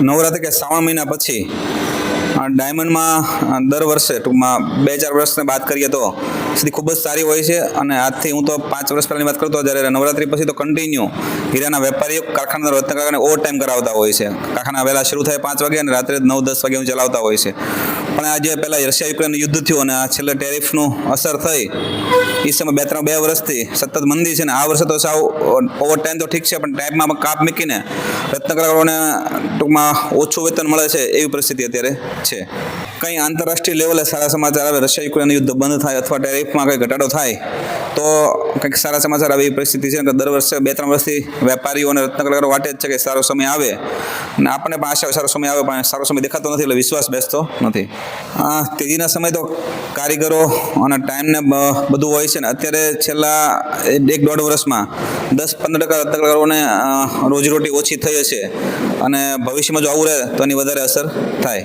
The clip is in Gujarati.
નવરાત્રિ કે શ્રાવણ મહિના પછી ડાયમંડમાં દર વર્ષે, ટૂંકમાં બે ચાર વર્ષને વાત કરીએ તો, સ્થિતિ ખૂબ જ સારી હોય છે અને આજથી હું તો પાંચ વર્ષ પહેલાંની વાત કરતો જ્યારે નવરાત્રિ પછી તો કન્ટિન્યુ હીરાના વેપારીઓ કારખાના રત્ન કારખાને ઓવર ટાઈમ કરાવતા હોય છે. કારખાના વહેલા શરૂ થાય પાંચ વાગે અને રાત્રે નવ દસ વાગે હું ચલાવતા હોય છે. પણ આજે પહેલાં રશિયા યુક્રેન યુદ્ધ થયું અને આ છેલ્લે ટેરિફનું અસર થઈ એ સમય બે ત્રણ બે વર્ષથી સતત મંદી છે ને આ વર્ષે તો સાવ ઓવર ટાઈમ તો ઠીક છે, પણ ટાઈમમાં કાપ મૂકીને રત્નકલાકારોને ટૂંકમાં ઓછું વેતન મળે છે એવી પરિસ્થિતિ અત્યારે છે. કંઈ આંતરરાષ્ટ્રીય લેવલે સારા સમાચાર આવે રશિયા યુક્રેન યુદ્ધ બંધ થાય અથવા ટેરિફમાં કંઈ ઘટાડો થાય તો કંઈક સારા સમાચાર આવી પરિસ્થિતિ છે દર વર્ષે બે ત્રણ વર્ષથી વેપારીઓ અને રત્નકલાકારો વાટે જ છે કે સારો સમય આવે. અને આપણને પણ આશા સારો સમય આવે, પણ સારો સમય દેખાતો નથી એટલે વિશ્વાસ બેસતો નથી. આ તેજીના સમય તો કારીગરો અને ટાઈમને બધું હોય છે ને અત્યારે છેલ્લા એક દોઢ વર્ષમાં દસ પંદર ટકા રત્નકલાકારોને રોજીરોટી ઓછી થઈ હશે. અને ભવિષ્યમાં જો આવું રહે તો એની વધારે અસર થાય.